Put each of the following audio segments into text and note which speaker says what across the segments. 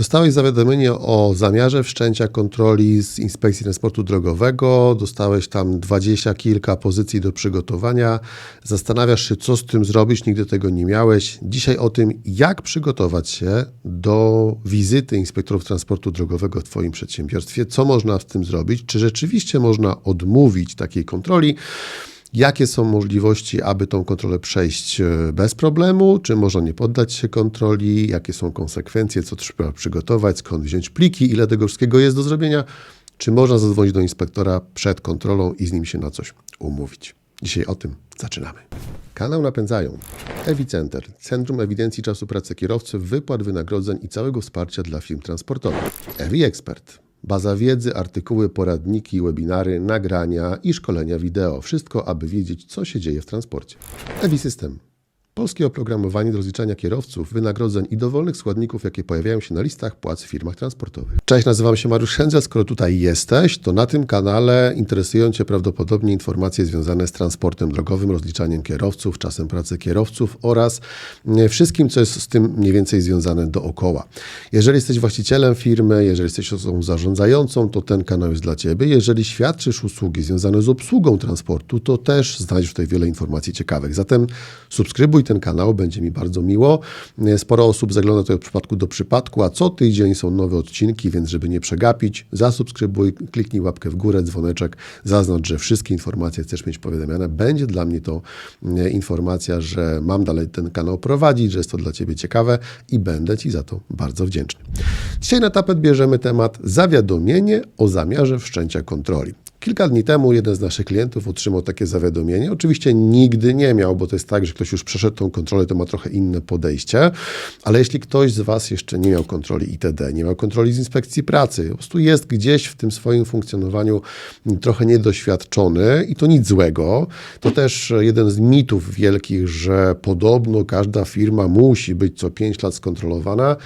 Speaker 1: Dostałeś zawiadomienie o zamiarze wszczęcia kontroli z Inspekcji Transportu Drogowego, dostałeś tam dwadzieścia kilka pozycji do przygotowania, zastanawiasz się, co z tym zrobić, nigdy tego nie miałeś. Dzisiaj o tym, jak przygotować się do wizyty inspektorów transportu drogowego w Twoim przedsiębiorstwie, co można z tym zrobić, czy rzeczywiście można odmówić takiej kontroli. Jakie są możliwości, aby tą kontrolę przejść e, bez problemu? Czy można nie poddać się kontroli? Jakie są konsekwencje? Co trzeba przygotować? Skąd wziąć pliki? Ile tego wszystkiego jest do zrobienia? Czy można zadzwonić do inspektora przed kontrolą i z nim się na coś umówić? Dzisiaj o tym zaczynamy. Kanał napędzają Ewicenter, Centrum Ewidencji Czasu Pracy Kierowców, wypłat wynagrodzeń i całego wsparcia dla firm transportowych. Ewi Expert. Baza wiedzy, artykuły, poradniki, webinary, nagrania i szkolenia wideo. Wszystko, aby wiedzieć, co się dzieje w transporcie. Ewi System. Polskie oprogramowanie do rozliczania kierowców, wynagrodzeń i dowolnych składników, jakie pojawiają się na listach płac w firmach transportowych. Cześć, nazywam się Mariusz Szędzel. Skoro tutaj jesteś, to na tym kanale interesują Cię prawdopodobnie informacje związane z transportem drogowym, rozliczaniem kierowców, czasem pracy kierowców oraz e, wszystkim, co jest z tym mniej więcej związane dookoła. Jeżeli jesteś właścicielem firmy, jeżeli jesteś osobą zarządzającą, to ten kanał jest dla Ciebie. Jeżeli świadczysz usługi związane z obsługą transportu, to też znajdziesz tutaj wiele informacji ciekawych. Zatem subskrybuj ten kanał, będzie mi bardzo miło. Sporo osób zagląda tutaj od przypadku do przypadku, a co tydzień są nowe odcinki, więc żeby nie przegapić, zasubskrybuj, kliknij łapkę w górę, dzwoneczek, zaznacz, że wszystkie informacje chcesz mieć powiadamiane. Będzie dla mnie to e, informacja, że mam dalej ten kanał prowadzić, że jest to dla Ciebie ciekawe i będę Ci za to bardzo wdzięczny. Dzisiaj na tapet bierzemy temat zawiadomienie o zamiarze wszczęcia kontroli. Kilka dni temu jeden z naszych klientów otrzymał takie zawiadomienie. Oczywiście nigdy nie miał, bo to jest tak, że ktoś już przeszedł tą kontrolę, to ma trochę inne podejście, ale jeśli ktoś z Was jeszcze nie miał kontroli ITD, nie miał kontroli z inspekcji pracy, po prostu jest gdzieś w tym swoim funkcjonowaniu trochę niedoświadczony i to nic złego, to też jeden z mitów wielkich, że podobno każda firma musi być co 5 lat skontrolowana.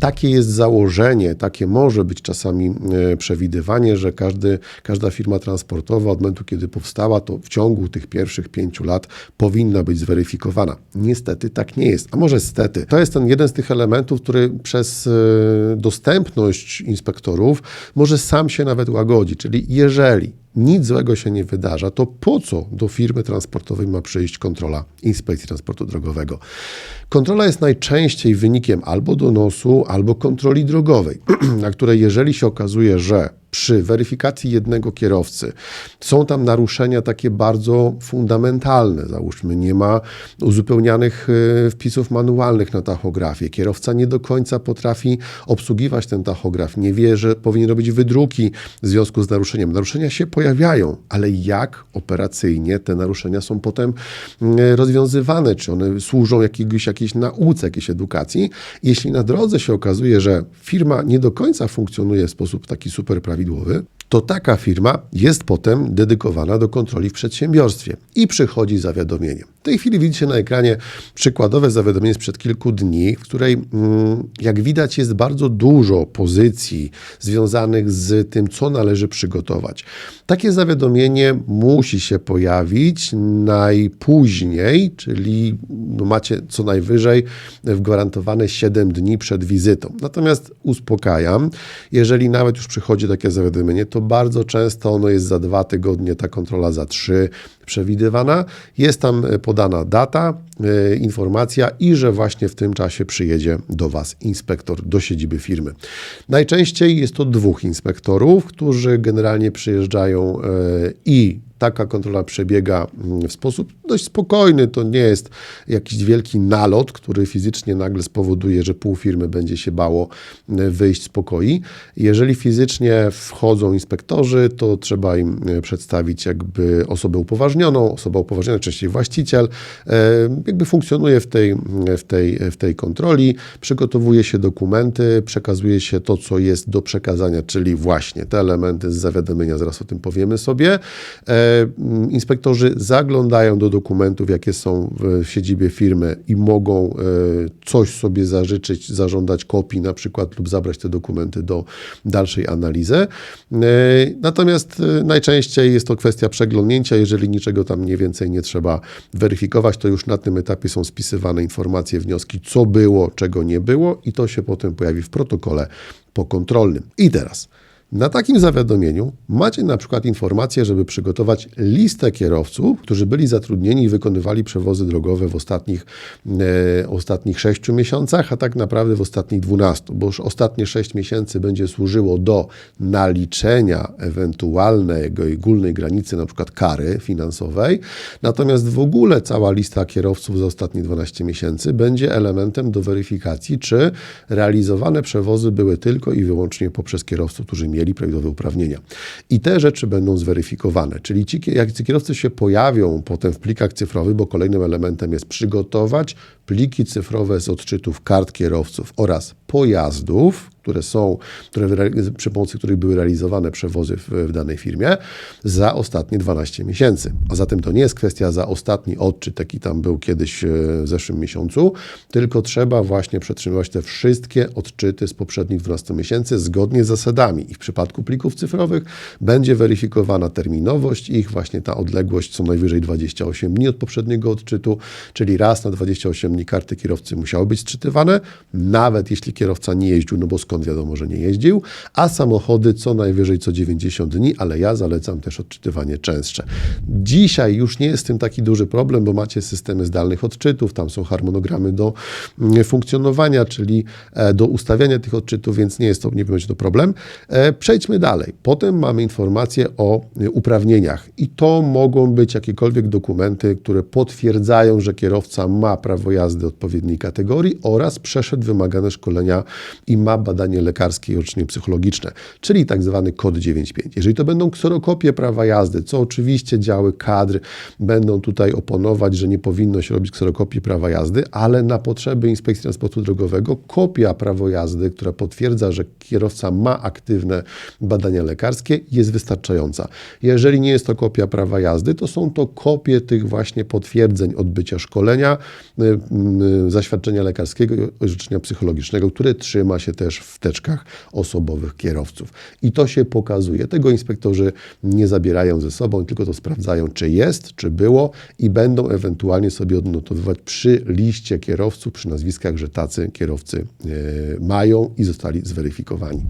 Speaker 1: Takie jest założenie, takie może być czasami e, przewidywanie, że każdy, każda firma transportowa od momentu, kiedy powstała, to w ciągu tych pierwszych pięciu lat powinna być zweryfikowana. Niestety tak nie jest, a może stety. To jest ten jeden z tych elementów, który przez e, dostępność inspektorów może sam się nawet łagodzi, czyli jeżeli nic złego się nie wydarza, to po co do firmy transportowej ma przyjść kontrola Inspekcji Transportu Drogowego? Kontrola jest najczęściej wynikiem albo donosu, albo kontroli drogowej, na której jeżeli się okazuje, że przy weryfikacji jednego kierowcy są tam naruszenia takie bardzo fundamentalne. Załóżmy, nie ma uzupełnianych y, wpisów manualnych na tachografię. Kierowca nie do końca potrafi obsługiwać ten tachograf, nie wie, że powinien robić wydruki w związku z naruszeniem. Naruszenia się pojawiają, ale jak operacyjnie te naruszenia są potem y, rozwiązywane? Czy one służą jakiegoś, jakiejś nauce, jakiejś edukacji? Jeśli na drodze się okazuje, że firma nie do końca funkcjonuje w sposób taki super prawidłowy, to taka firma jest potem dedykowana do kontroli w przedsiębiorstwie i przychodzi zawiadomienie. W tej chwili widzicie na ekranie przykładowe zawiadomienie sprzed kilku dni, w której, mm, jak widać, jest bardzo dużo pozycji związanych z tym, co należy przygotować. Takie zawiadomienie musi się pojawić najpóźniej, czyli no macie co najwyżej gwarantowane 7 dni przed wizytą. Natomiast uspokajam, jeżeli nawet już przychodzi takie zawiadomienie, to bardzo często ono jest za dwa tygodnie, ta kontrola za trzy przewidywana. Jest tam podana data, e, informacja i że właśnie w tym czasie przyjedzie do Was inspektor do siedziby firmy. Najczęściej jest to dwóch inspektorów, którzy generalnie przyjeżdżają e, i taka kontrola przebiega mm, w sposób dość spokojny. To nie jest jakiś wielki nalot, który fizycznie nagle spowoduje, że pół firmy będzie się bało mm, wyjść z pokoi. Jeżeli fizycznie wchodzą inspektorzy, to trzeba im e, przedstawić jakby osobę upoważnioną. Osoba upoważniona, częściej właściciel, e, jakby funkcjonuje w tej, w tej, w tej kontroli, przygotowuje się dokumenty, przekazuje się to, co jest do przekazania, czyli właśnie te elementy z zawiadomienia, zaraz o tym powiemy sobie. Mm, inspektorzy zaglądają do dokumentów, jakie są w siedzibie firmy i mogą e, coś sobie zażyczyć, zażądać kopii na przykład lub zabrać te dokumenty do dalszej analizy. E, Natomiast e, najczęściej jest to kwestia przeglądnięcia, jeżeli niczego tam mniej więcej nie trzeba weryfikować, to już na tym etapie są spisywane informacje, wnioski, co było, czego nie było i to się potem pojawi w protokole pokontrolnym. I teraz na takim zawiadomieniu macie na przykład informację, żeby przygotować listę kierowców, którzy byli zatrudnieni i wykonywali przewozy drogowe w ostatnich, e, ostatnich 6 miesiącach, a tak naprawdę w ostatnich 12, bo już ostatnie 6 miesięcy będzie służyło do naliczenia ewentualnej ogólnej granicy, na przykład kary finansowej. Natomiast w ogóle cała lista kierowców za ostatnie 12 miesięcy będzie elementem do weryfikacji, czy realizowane przewozy były tylko i wyłącznie poprzez kierowców, którzy mieli prawidłowe uprawnienia. I te rzeczy będą zweryfikowane, czyli ci, jak ci kierowcy się pojawią potem w plikach cyfrowych, bo kolejnym elementem jest przygotować pliki cyfrowe z odczytów kart kierowców oraz pojazdów, które są, które, przy pomocy których były realizowane przewozy w, w, danej firmie za ostatnie 12 miesięcy. A zatem to nie jest kwestia za ostatni odczyt, jaki tam był kiedyś e, w zeszłym miesiącu, tylko trzeba właśnie przetrzymywać te wszystkie odczyty z poprzednich 12 miesięcy zgodnie z zasadami. I w przypadku plików cyfrowych będzie weryfikowana terminowość ich, właśnie ta odległość co najwyżej 28 dni od poprzedniego odczytu, czyli raz na 28 karty kierowcy musiały być sczytywane, nawet jeśli kierowca nie jeździł, no bo skąd wiadomo, że nie jeździł, a samochody co najwyżej co 90 dni, ale ja zalecam też odczytywanie częstsze. Dzisiaj już nie jest tym taki duży problem, bo macie systemy zdalnych odczytów, tam są harmonogramy do mm, funkcjonowania, czyli e, do ustawiania tych odczytów, więc nie jest to, nie będzie to problem. E, przejdźmy dalej. Potem mamy informacje o e, uprawnieniach i to mogą być jakiekolwiek dokumenty, które potwierdzają, że kierowca ma prawo jazdy odpowiedniej kategorii oraz przeszedł wymagane szkolenia i ma badanie lekarskie i orzeczenie psychologiczne, czyli tak zwany kod 9.5. Jeżeli to będą kserokopie prawa jazdy, co oczywiście działy kadr będą tutaj oponować, że nie powinno się robić kserokopii prawa jazdy, ale na potrzeby Inspekcji Transportu Drogowego kopia prawa jazdy, która potwierdza, że kierowca ma aktywne badania lekarskie, jest wystarczająca. Jeżeli nie jest to kopia prawa jazdy, to są to kopie tych właśnie potwierdzeń odbycia szkolenia, y, zaświadczenia lekarskiego i orzeczenia psychologicznego, które trzyma się też w teczkach osobowych kierowców. I to się pokazuje. Tego inspektorzy nie zabierają ze sobą, tylko to sprawdzają, czy jest, czy było i będą ewentualnie sobie odnotowywać przy liście kierowców, przy nazwiskach, że tacy kierowcy e, mają i zostali zweryfikowani.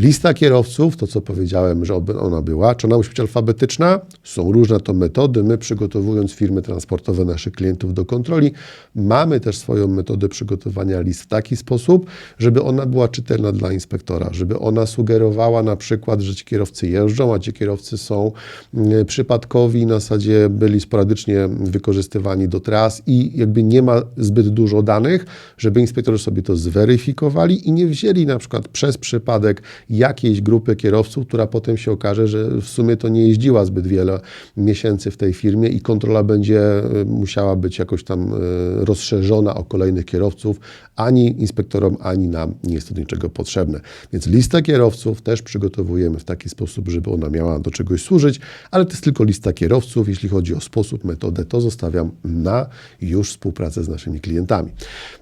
Speaker 1: Lista kierowców, to co powiedziałem, że ona była, czy ona musi być alfabetyczna? Są różne to metody. My przygotowując firmy transportowe naszych klientów do kontroli, mamy też swoją metodę przygotowania list w taki sposób, żeby ona była czytelna dla inspektora, żeby ona sugerowała na przykład, że ci kierowcy jeżdżą, a ci kierowcy są mm, przypadkowi, na zasadzie byli sporadycznie wykorzystywani do tras i jakby nie ma zbyt dużo danych, żeby inspektorzy sobie to zweryfikowali i nie wzięli na przykład przez przypadek jakiejś grupy kierowców, która potem się okaże, że w sumie to nie jeździła zbyt wiele miesięcy w tej firmie i kontrola będzie e, musiała być jakoś tam e, rozszerzona o kolejnych kierowców. Ani inspektorom, ani nam nie jest to niczego potrzebne. Więc listę kierowców też przygotowujemy w taki sposób, żeby ona miała do czegoś służyć, ale to jest tylko lista kierowców. Jeśli chodzi o sposób, metodę, to zostawiam na już współpracę z naszymi klientami.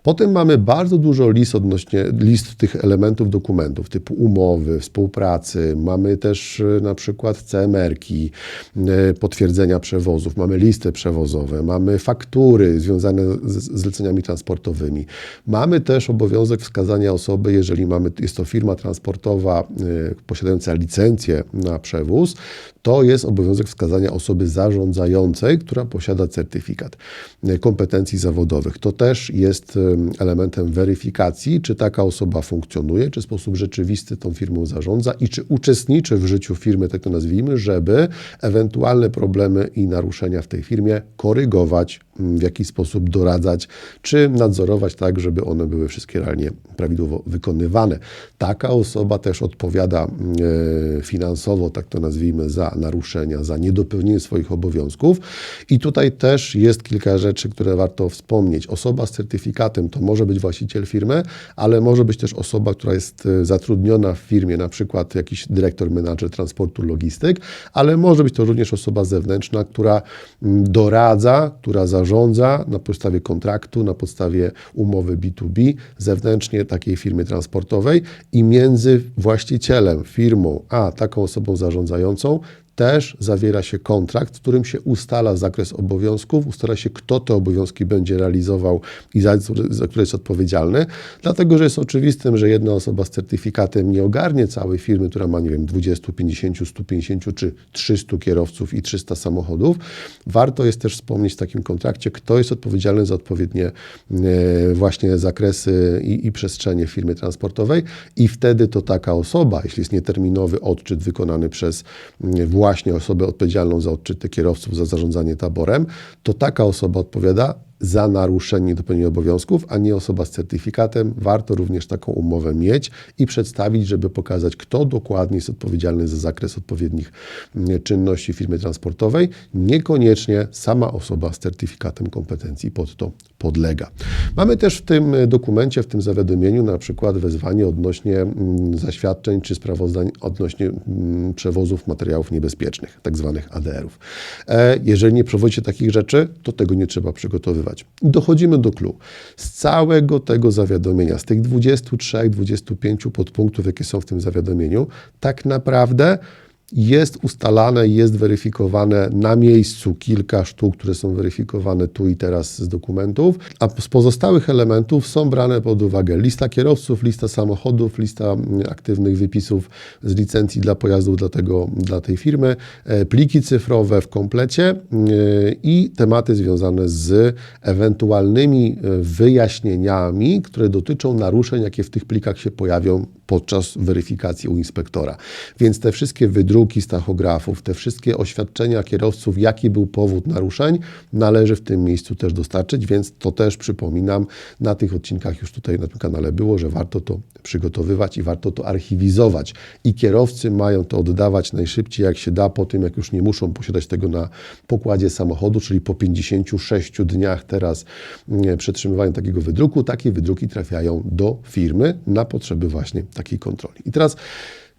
Speaker 1: Potem mamy bardzo dużo list odnośnie list tych elementów dokumentów typu umowy, umowy, współpracy, mamy też e, na przykład CMR-ki, e, potwierdzenia przewozów, mamy listy przewozowe, mamy faktury związane z zleceniami transportowymi. Mamy też obowiązek wskazania osoby, jeżeli mamy, jest to firma transportowa e, posiadająca licencję na przewóz, to jest obowiązek wskazania osoby zarządzającej, która posiada certyfikat kompetencji zawodowych. To też jest elementem weryfikacji, czy taka osoba funkcjonuje, czy w sposób rzeczywisty tą firmą zarządza i czy uczestniczy w życiu firmy, tak to nazwijmy, żeby ewentualne problemy i naruszenia w tej firmie korygować w jakiś sposób doradzać, czy nadzorować tak, żeby one były wszystkie realnie prawidłowo wykonywane. Taka osoba też odpowiada e, finansowo, tak to nazwijmy, za naruszenia, za niedopełnienie swoich obowiązków. I tutaj też jest kilka rzeczy, które warto wspomnieć. Osoba z certyfikatem to może być właściciel firmy, ale może być też osoba, która jest e, zatrudniona w firmie, na przykład jakiś dyrektor, menadżer transportu, logistyk, ale może być to również osoba zewnętrzna, która doradza, która zarządza na podstawie kontraktu, na podstawie umowy B2B zewnętrznie takiej firmy transportowej i między właścicielem, firmą, a taką osobą zarządzającą też zawiera się kontrakt, w którym się ustala zakres obowiązków, ustala się, kto te obowiązki będzie realizował i za, za które jest odpowiedzialny, dlatego że jest oczywistym, że jedna osoba z certyfikatem nie ogarnie całej firmy, która ma, nie wiem, 20, 50, 150 czy 300 kierowców i 300 samochodów. Warto jest też wspomnieć w takim kontrakcie, kto jest odpowiedzialny za odpowiednie e, właśnie zakresy i, i przestrzenie firmy transportowej i wtedy to taka osoba, jeśli jest nieterminowy odczyt wykonany przez władze, właśnie osobę odpowiedzialną za odczyty kierowców, za zarządzanie taborem, to taka osoba odpowiada za naruszenie dopełnienia obowiązków, a nie osoba z certyfikatem. Warto również taką umowę mieć i przedstawić, żeby pokazać, kto dokładnie jest odpowiedzialny za zakres odpowiednich mm, czynności firmy transportowej. Niekoniecznie sama osoba z certyfikatem kompetencji pod to podlega. Mamy też w tym dokumencie, w tym zawiadomieniu na przykład wezwanie odnośnie mm, zaświadczeń czy sprawozdań odnośnie mm, przewozów materiałów niebezpiecznych, tak zwanych ADR-ów. E, jeżeli nie prowadzicie takich rzeczy, to tego nie trzeba przygotowywać Dochodzimy do clue. Z całego tego zawiadomienia, z tych 23, 25 podpunktów, jakie są w tym zawiadomieniu, tak naprawdę jest ustalane, jest weryfikowane na miejscu kilka sztuk, które są weryfikowane tu i teraz z dokumentów, a z pozostałych elementów są brane pod uwagę lista kierowców, lista samochodów, lista mm, aktywnych wypisów z licencji dla pojazdów dla, tego, dla tej firmy, e, pliki cyfrowe w komplecie e, i tematy związane z ewentualnymi e, wyjaśnieniami, które dotyczą naruszeń, jakie w tych plikach się pojawią podczas weryfikacji u inspektora. Więc te wszystkie wydruki z tachografów, te wszystkie oświadczenia kierowców, jaki był powód naruszeń, należy w tym miejscu też dostarczyć, więc to też przypominam, na tych odcinkach już tutaj na tym kanale było, że warto to przygotowywać i warto to archiwizować. I kierowcy mają to oddawać najszybciej jak się da, po tym jak już nie muszą posiadać tego na pokładzie samochodu, czyli po 56 dniach teraz mm, przetrzymywania takiego wydruku, takie wydruki trafiają do firmy na potrzeby właśnie takiej kontroli. I teraz,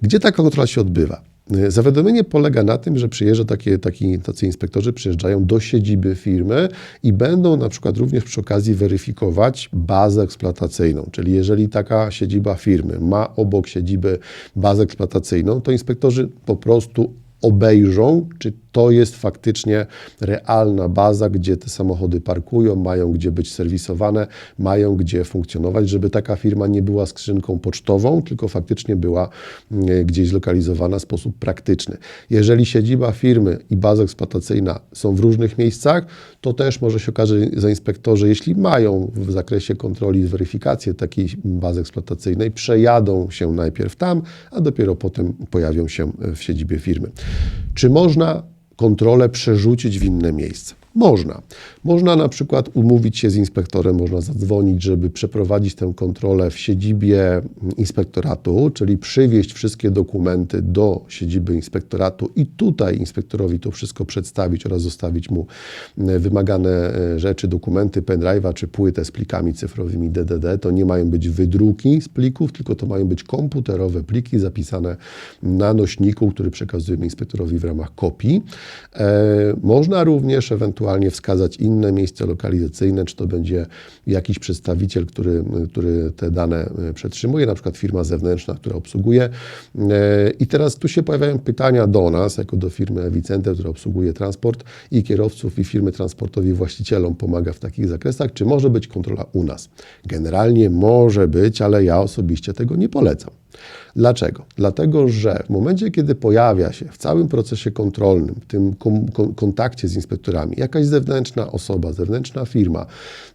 Speaker 1: gdzie ta kontrola się odbywa? Zawiadomienie polega na tym, że przyjeżdża takie, taki, tacy inspektorzy przyjeżdżają do siedziby firmy i będą na przykład również przy okazji weryfikować bazę eksploatacyjną. Czyli jeżeli taka siedziba firmy ma obok siedziby bazę eksploatacyjną, to inspektorzy po prostu obejrzą, czy to jest faktycznie realna baza, gdzie te samochody parkują, mają gdzie być serwisowane, mają gdzie funkcjonować, żeby taka firma nie była skrzynką pocztową, tylko faktycznie była mm, gdzieś zlokalizowana w sposób praktyczny. Jeżeli siedziba firmy i baza eksploatacyjna są w różnych miejscach, to też może się okazać, że inspektorzy, jeśli mają w zakresie kontroli weryfikację takiej bazy eksploatacyjnej, przejadą się najpierw tam, a dopiero potem pojawią się w siedzibie firmy. Czy można kontrolę przerzucić w inne miejsce? Można. Można na przykład umówić się z inspektorem, można zadzwonić, żeby przeprowadzić tę kontrolę w siedzibie inspektoratu, czyli przywieźć wszystkie dokumenty do siedziby inspektoratu i tutaj inspektorowi to wszystko przedstawić oraz zostawić mu e, wymagane e, rzeczy, dokumenty, pendrive'a czy płytę z plikami cyfrowymi DDD. To nie mają być wydruki z plików, tylko to mają być komputerowe pliki zapisane na nośniku, który przekazujemy inspektorowi w ramach kopii. E, można również ewentualnie ewentualnie wskazać inne miejsce lokalizacyjne, czy to będzie jakiś przedstawiciel, który, który te dane e, przetrzymuje, na przykład firma zewnętrzna, która obsługuje. E, I teraz tu się pojawiają pytania do nas, jako do firmy Ewicenter, która obsługuje transport i kierowców i firmy transportowi właścicielom pomaga w takich zakresach, czy może być kontrola u nas. Generalnie może być, ale ja osobiście tego nie polecam. Dlaczego? Dlatego, że w momencie, kiedy pojawia się w całym procesie kontrolnym, w tym kontakcie z inspektorami, jakaś zewnętrzna osoba, zewnętrzna firma,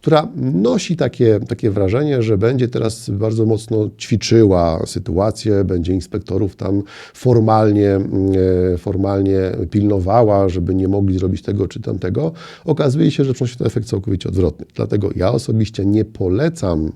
Speaker 1: która nosi takie, takie wrażenie, że będzie teraz bardzo mocno ćwiczyła sytuację, będzie inspektorów tam formalnie, e, formalnie pilnowała, żeby nie mogli zrobić tego czy tamtego, okazuje się, że przynosi to efekt całkowicie odwrotny. Dlatego ja osobiście nie polecam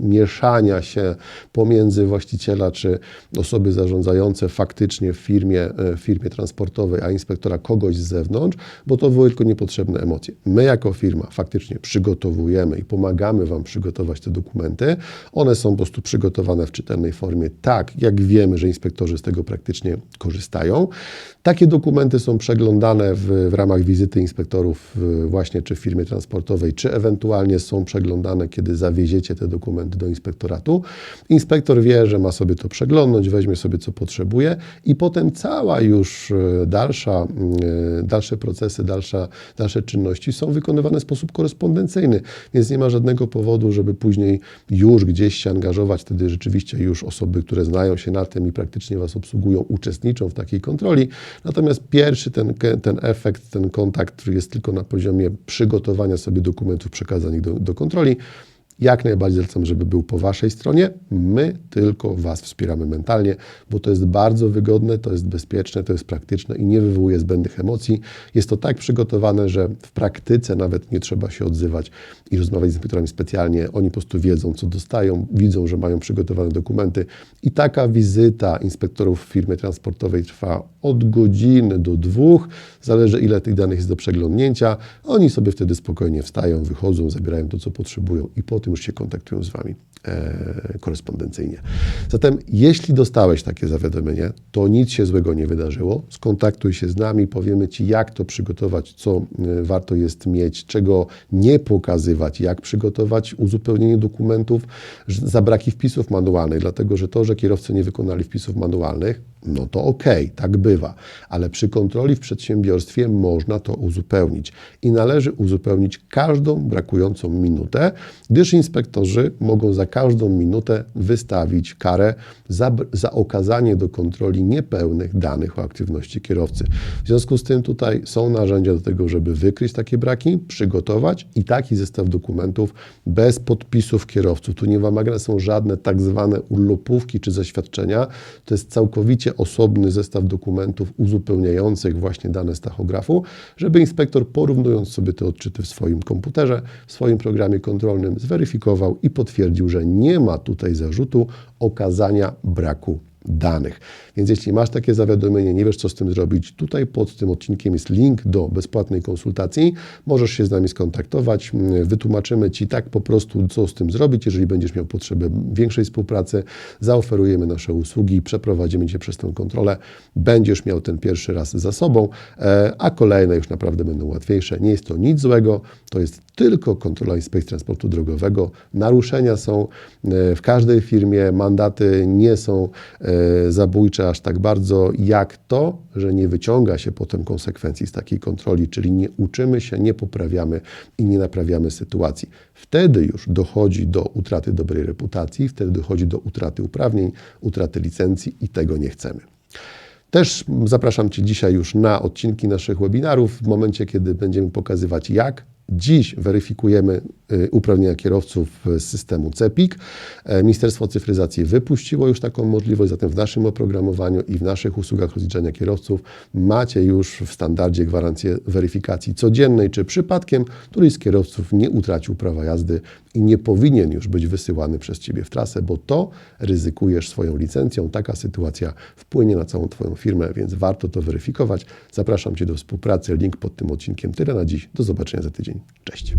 Speaker 1: mieszania się pomiędzy właściciela czy osoby zarządzające faktycznie w firmie, e, w firmie transportowej, a inspektora kogoś z zewnątrz, bo to wywołuje tylko niepotrzebne emocje. My jako firma faktycznie przygotowujemy i pomagamy Wam przygotować te dokumenty. One są po prostu przygotowane w czytelnej formie, tak jak wiemy, że inspektorzy z tego praktycznie korzystają. Takie dokumenty są przeglądane w, w ramach wizyty inspektorów właśnie czy w firmie transportowej, czy ewentualnie są przeglądane, kiedy zawieziecie te dokumenty do inspektoratu. Inspektor wie, że ma sobie to przeglądnąć, weźmie sobie co potrzebuje i potem cała już e, dalsza, e, dalsze procesy, dalsza, dalsze czynności są wykonywane w sposób korespondencyjny, więc nie ma żadnego powodu, żeby później już gdzieś się angażować. Wtedy rzeczywiście już osoby, które znają się na tym i praktycznie Was obsługują, uczestniczą w takiej kontroli. Natomiast pierwszy ten, ten efekt, ten kontakt, jest tylko na poziomie przygotowania sobie dokumentów, przekazania ich do, do kontroli, jak najbardziej zalecam, żeby był po Waszej stronie. My tylko Was wspieramy mentalnie, bo to jest bardzo wygodne, to jest bezpieczne, to jest praktyczne i nie wywołuje zbędnych emocji. Jest to tak przygotowane, że w praktyce nawet nie trzeba się odzywać i rozmawiać z inspektorami specjalnie. Oni po prostu wiedzą, co dostają, widzą, że mają przygotowane dokumenty. I taka wizyta inspektorów w firmie transportowej trwa od godziny do dwóch. Zależy, ile tych danych jest do przeglądnięcia. Oni sobie wtedy spokojnie wstają, wychodzą, zabierają to, co potrzebują i potem już się kontaktują z Wami e, korespondencyjnie. Zatem, jeśli dostałeś takie zawiadomienie, to nic się złego nie wydarzyło. Skontaktuj się z nami, powiemy Ci, jak to przygotować, co e, warto jest mieć, czego nie pokazywać, jak przygotować uzupełnienie dokumentów za braki wpisów manualnych, dlatego że to, że kierowcy nie wykonali wpisów manualnych, no to okej, okay, tak bywa, ale przy kontroli w przedsiębiorstwie można to uzupełnić i należy uzupełnić każdą brakującą minutę, gdyż inspektorzy mogą za każdą minutę wystawić karę za, za okazanie do kontroli niepełnych danych o aktywności kierowcy. W związku z tym tutaj są narzędzia do tego, żeby wykryć takie braki, przygotować i taki zestaw dokumentów bez podpisów kierowców. Tu nie wymagane są żadne tak zwane urlopówki czy zaświadczenia. To jest całkowicie osobny zestaw dokumentów uzupełniających właśnie dane z tachografu, żeby inspektor porównując sobie te odczyty w swoim komputerze, w swoim programie kontrolnym zweryfikował i potwierdził, że nie ma tutaj zarzutu okazania braku danych. Więc jeśli masz takie zawiadomienie, nie wiesz co z tym zrobić, tutaj pod tym odcinkiem jest link do bezpłatnej konsultacji. Możesz się z nami skontaktować, wytłumaczymy Ci tak po prostu, co z tym zrobić. Jeżeli będziesz miał potrzebę większej współpracy, zaoferujemy nasze usługi, przeprowadzimy Cię przez tę kontrolę. Będziesz miał ten pierwszy raz za sobą, e, a kolejne już naprawdę będą łatwiejsze. Nie jest to nic złego, to jest tylko kontrola inspekcji transportu drogowego. Naruszenia są e, w każdej firmie, mandaty nie są e, zabójcze aż tak bardzo, jak to, że nie wyciąga się potem konsekwencji z takiej kontroli, czyli nie uczymy się, nie poprawiamy i nie naprawiamy sytuacji. Wtedy już dochodzi do utraty dobrej reputacji, wtedy dochodzi do utraty uprawnień, utraty licencji i tego nie chcemy. Też zapraszam Cię dzisiaj już na odcinki naszych webinarów, w momencie, kiedy będziemy pokazywać, jak Dziś weryfikujemy y, uprawnienia kierowców z systemu CEPIK. E, Ministerstwo Cyfryzacji wypuściło już taką możliwość, zatem w naszym oprogramowaniu i w naszych usługach rozliczania kierowców macie już w standardzie gwarancję weryfikacji codziennej, czy przypadkiem któryś z kierowców nie utracił prawa jazdy i nie powinien już być wysyłany przez Ciebie w trasę, bo to ryzykujesz swoją licencją. Taka sytuacja wpłynie na całą Twoją firmę, więc warto to weryfikować. Zapraszam Cię do współpracy. Link pod tym odcinkiem. Tyle na dziś. Do zobaczenia za tydzień. Cześć.